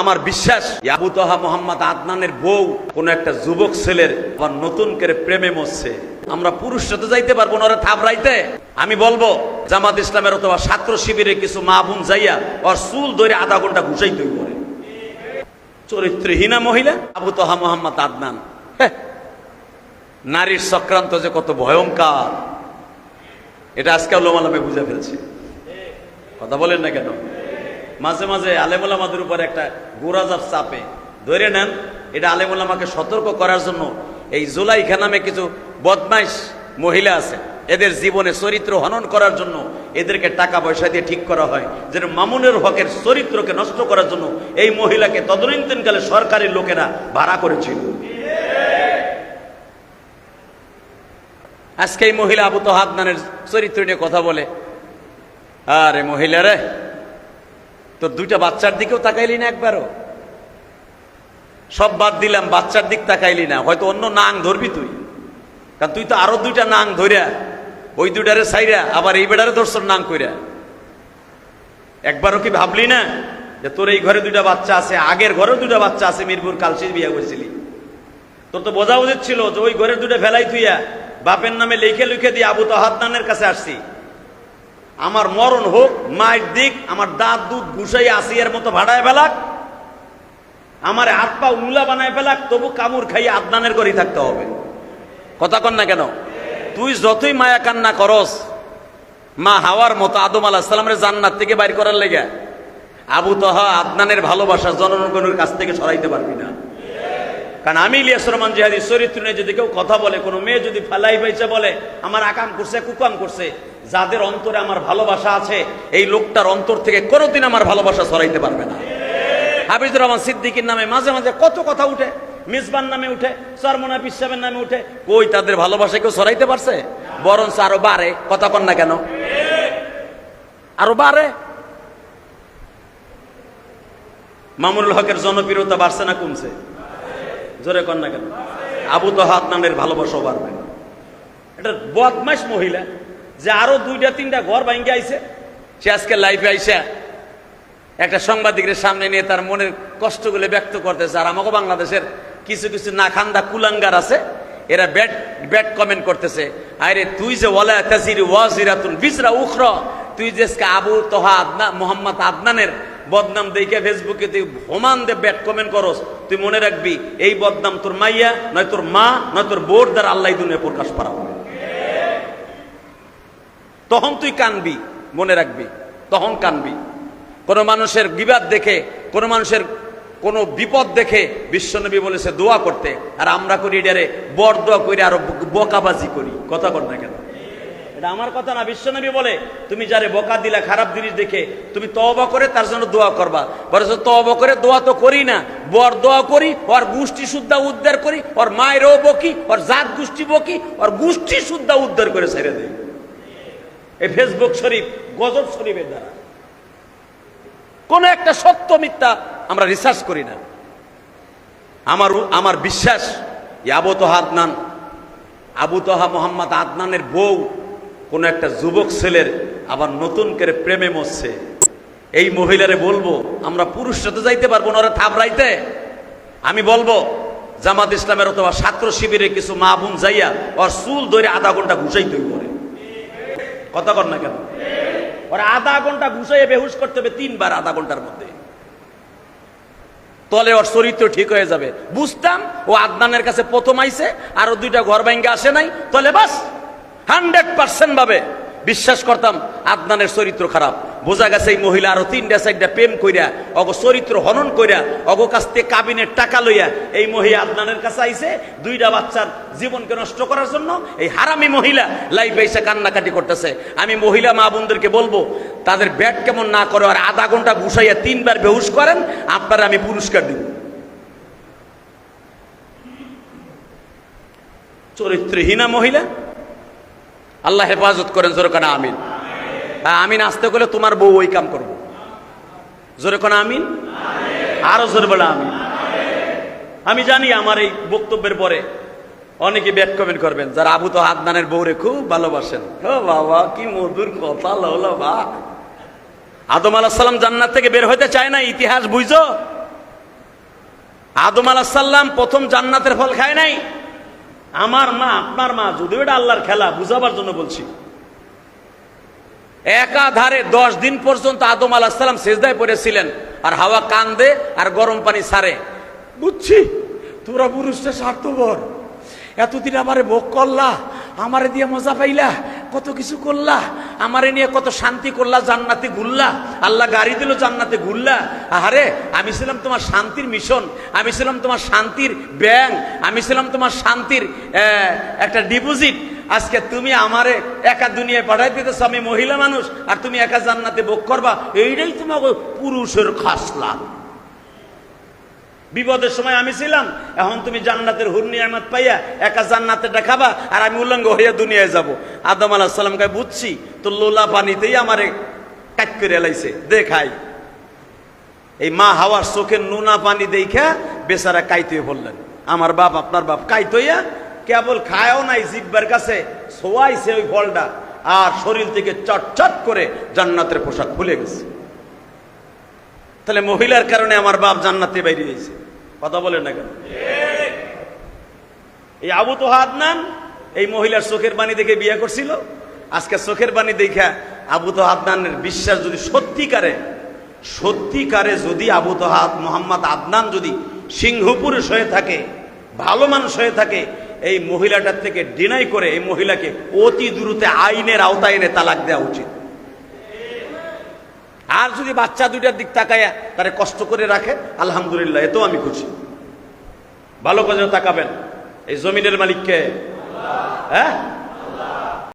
আমার বিশ্বাস আবু তহা মোহাম্মদ আদনানের বউ, কোন একটা যুবক ছেলের আবার নতুন করে প্রেমে মরছে। আমরা পুরুষ সাথে যাইতে পারব না, ওরা থাপড়াইতে। আমি বলব, জামাত ইসলামের অথবা ছাত্র শিবিরে কিছু মা বোন যাইয়া ওর চুল ধরে আধা ঘণ্টা ঘুষাই তৈরি করে চরিত্রহীনা মহিলা আবু তহা মোহাম্মদ আদনান। নারীর সক্রান্ত যে কত ভয়ঙ্কর। এটা আজকে লোমালামে বুঝে ফেলছে। কথা বলেন না কেন? মাঝে মাঝে আলেমুলামাদের উপরে একটা গোরাজার চাপে। ধরে নেন, এটা আলেমুলামাকে সতর্ক করার জন্য এই জুলাইখা নামে কিছু বদমাইশ মহিলা আছে। এদের জীবনে চরিত্র হনন করার জন্য এদেরকে টাকা পয়সা দিয়ে ঠিক করা হয়। যেন মামুনের হকের চরিত্রকে নষ্ট করার জন্য এই মহিলাকে তদনীন্তনকালে সরকারি লোকেরা ভাড়া করেছিল। আজকে এই মহিলা আবু তোহাদনানের চরিত্র নিয়ে কথা বলে। আরে মহিলা রে তোর দুইটা বাচ্চার দিকেও তাকাইলি না একবারও? সব বাদ দিলাম, বাচ্চার দিক তাকাইলি না। হয়তো অন্য নাং ধরবি তুই। কারণ তুই তো আরও দুইটা নাং ধরিয়া ওই দুইটারে সাইরা আবার এই বেড়ারে ধরছর নাং কইরা। একবারও কি ভাবলি না যে তোর এই ঘরে দুইটা বাচ্চা আছে, আগের ঘরেও দুইটা বাচ্চা আছে, মিরপুর কালশির বিয়া করেছিলি? তোর তো বোঝা উচিত ছিল যে ওই ঘরের দুটো ফেলাই তুইয়া বাপের নামে লিখে লিখে দিয়ে আবু তাহাদ্দানের কাছে আসছি। আমার মরণ হোক, মায়ের দিক, আমার দাঁত, দুধ ঘুষাই আসিয়ার মতো ভাড়ায় ফেলাক, আমার হাত পা উলা বানায় ফেলাক, তবু কামড় খাইয়ে আদনানের করেই থাকতে হবে। কথা কন না কেন? তুই যতই মায়া কান্না করস, মা হাওয়ার মতো আদম আলাহ সালামের জান্নাত থেকে বাইর করার লেগে, আবু তহা আদনানের ভালোবাসা জনগণের কাছ থেকে সরাইতে পারবি না। কারণ আমি ইলিয়াস রহমান জিহাদি চরিত্র নিয়ে যদি কেউ কথা বলে, কোনো মেয়ে যদি ফালাই পাইছে বলে, আমার আকাম করছে, কুকাম করছে, যাদের অন্তরে আমার ভালোবাসা আছে, এই লোকটার অন্তর থেকে কোনোদিন আমার ভালোবাসা সরাইতে পারবে না। হাফিজুর রহমান সিদ্দিকির নামে মাঝে মাঝে কত কথা উঠে মিসবান নামে উঠে সরমনা পিসাবের নামে উঠে, কই তাদের ভালোবাসা কেউ সরাইতে পারছে? বরঞ্চ আরও বাড়ে, কথা কন না কেন? আরও বাড়ে। মামুনুল হকের জনপ্রিয়তা বাড়ছে না, কমছে। জোরে কন না কেন? আবু তহাত নামের ভালোবাসাও বাড়বে। এটা বদমাস মহিলা, যে আরও দুইটা, তিনটা ঘর ভাঙ্গে আইছে, সে আজকে লাইফে আইসা একটা সাংবাদিকের সামনে নিয়ে তার মনের কষ্টগুলো ব্যক্ত করতেছে। আর আমাকে বাংলাদেশের কিছু কিছু না খান্দা কুলাঙ্গার আছে, এরা ব্যাট ব্যাট কমেন্ট করতেছে। আরে তুই যে বিজরা উখরা, তুই যে আবু তোহা আদনা, মোহাম্মদ আদনানের বদনাম দেখে ফেসবুকে তুই হোমান দে ব্যাট কমেন্ট করস তুই মনে রাখবি, এই বদনাম তোর মাইয়া, নয় তোর মা, নয় তোর বোর দ্বারা আল্লাহ দুনিয়া প্রকাশ করা হবে তখন তুই কানবি, মনে রাখবি, তখন কানবি। কোন মানুষের বিবাদ দেখে, কোন মানুষের কোন বিপদ দেখে বিশ্বনবী বলেছে দোয়া করতে। আর আমরা করি এটারে বর দোয়া করি আরও বোকাবাজি করি। কথা কর না কেন? এটা আমার কথা না বিশ্বনবী বলে, তুমি যারে বোকা দিলা, খারাপ জিনিস দেখে, তুমি তওবা করে তার জন্য দোয়া করবা। বলে তওবা করে দোয়া তো করি না, বর দোয়া করি, ওর গোষ্ঠী শুদ্ধা উদ্ধার করি, ওর মায়েরও বকি, ওর জাত গোষ্ঠী বকি, ওর গোষ্ঠী শুদ্ধা উদ্ধার করে ছেড়ে দেয় এই ফেসবুক শরীফ, গজব শরীফের দ্বারা। কোন একটা সত্য মিথ্যা আমরা রিসার্চ করি না। আমার আমার বিশ্বাস আবু তোহা আদনান আবু তোহা মোহাম্মদ আদনানের বউ কোন একটা যুবক ছেলের আবার নতুন করে প্রেমে মরছে। এই মহিলারে বলব, আমরা পুরুষ সাথে যাইতে পারব না, ওরা থাপড়াইতে। আমি বলব, জামাত ইসলামের অথবা ছাত্র শিবিরে কিছু মা বোন যাইয়া ওর চুল ধরে আধা ঘণ্টা ঘুষাই তৈরি করে কথা কর না কেন? ওরা আধা ঘণ্টা ঘুষাইয়ে বেহুশ করতে হবে তিনবার আধা ঘণ্টার মধ্যে। তলে ওর চরিত্র ঠিক হয়ে যাবে। বুঝতাম, ও আদনানের কাছে প্রথম আইছে, আরও দুইটা ঘর ভাঙ্গে আসে নাই, তলে বাস। হান্ড্রেড পার্সেন্ট ভাবে বিশ্বাস করতাম আদনানের চরিত্র খারাপ। বোঝা গেছে এই মহিলা আরও তিনটা, চারটা প্রেম কইরা, অগ চরিত্র হনন কইরা, অগ কাছ থেকে কাবিনের টাকা লইয়া এই মহিলা আদনানের কাছে আইছে। দুইটা বাচ্চার জীবনকে নষ্ট করার জন্য এই হারামি মহিলা লাইফ এসে কান্নাকাটি করতেছে। আমি মহিলা মা বোনদেরকে বলব, তাদের ব্যাট কেমন না করে আর আধা ঘণ্টা ঘুষাইয়া তিনবার বেহুশ করেন, আপনারা আমি পুরস্কার দিব। চরিত্রহীনা মহিলা আল্লাহ হেফাজত করেন জোরে কানা আমিন আমিন আসতে গেলে তোমার বউ ওই কাম করব। জোরে কানা আমিন? আরও জোর বলে আমিন। আমি জানি আমার এই বক্তব্যের পরে অনেকে ব্যাক কমেন্ট করবেন, যারা আবু তো আদনানের বউরে খুব ভালোবাসেন। ও বাবা, কি মধুর কথা, লওলা, বা। আদম আলাহ সালাম জান্নাত থেকে বের হইতে চায় না ইতিহাস বুঝছ আদম আলাহাল্লাম প্রথম জান্নাতের ফল খায় নাই। আমার মা, আপনার মা, যদিও এটা আল্লাহর খেলা, বুঝাবার জন্য বলছি। একাধারে দশ দিন পর্যন্ত আদম আলাহাম সেজদায় পড়েছিলেন, আর হাওয়া কান্দে আর গরম পানি সারে। বুঝছি? তোরা পুরুষটা স্বার্থপর। এতদিন আমারে ভোগ করলা, আমারে দিয়ে মজা পাইলা কত কিছু করলা, আমারে নিয়ে কত শান্তি করলা, জান্নাতে ঘুরলা, আল্লাহ গাড়ি দিল জান্নাতে ঘুরলা। আরে আমি ছিলাম তোমার শান্তির মিশন আমি ছিলাম তোমার শান্তির ব্যাংক, আমি ছিলাম তোমার শান্তির একটা ডিপোজিট আজকে তুমি আমারে একা দুনিয়ায় পাঠাই দিতেছ, আমি মহিলা মানুষ, আর তুমি একা জান্নাতে ভোগ করবা, এইটাই তোমাকে পুরুষের খাসলা। বিপদের সময় আমি ছিলাম, এখন তুমি জান্নাতের হুর নিয়ামত পাইয়া একা জান্নাতে দেখাবা আর আমি উল্লঙ্গ হইয়া দুনিয়ায় যাব। আদম আলাহ সাল্লামকে বুঝছি তো লোলা পানিতেই আমারে কাট করে এলাইছে দেখাই এই মা হাওয়ার চোখের নুনা পানি দেখা বেচারা কাইতে বললেন, আমার বাপ, আপনার বাপ কাইতইয়া কেবল খায়ও নাই, জিব্বার কাছে সোয়াইছে ওই ফলটা আর শরীর থেকে চটচট করে জান্নাতের পোশাক খুলে গেছে। তাহলে মহিলার কারণে আমার বাপ জান্নাতে বাইরে দিয়েছে কথা বলেন না কেন? এই আবু তো হাদনান এই মহিলার চোখের বাণী দেখে বিয়ে করছিল। আজকে চোখের বাণী দেখা আবু তো হাদনানের বিশ্বাস যদি সত্যিকারে সত্যিকারে যদি আবু তো হাত মোহাম্মদ আদনান যদি সিংহ পুরুষ হয়ে থাকে, ভালো মানুষ হয়ে থাকে, এই মহিলাটার থেকে ডিনাই করে এই মহিলাকে অতি দ্রুত আইনের আওতায় এনে তালাক দেওয়া উচিত। আর যদি বাচ্চা দুইটার দিক তাকায় তারে কষ্ট করে রাখে, আলহামদুলিল্লাহ, এতেও আমি খুশি। ভালো করে তাকাবেন। এই জমিনের মালিককে। হ্যাঁ?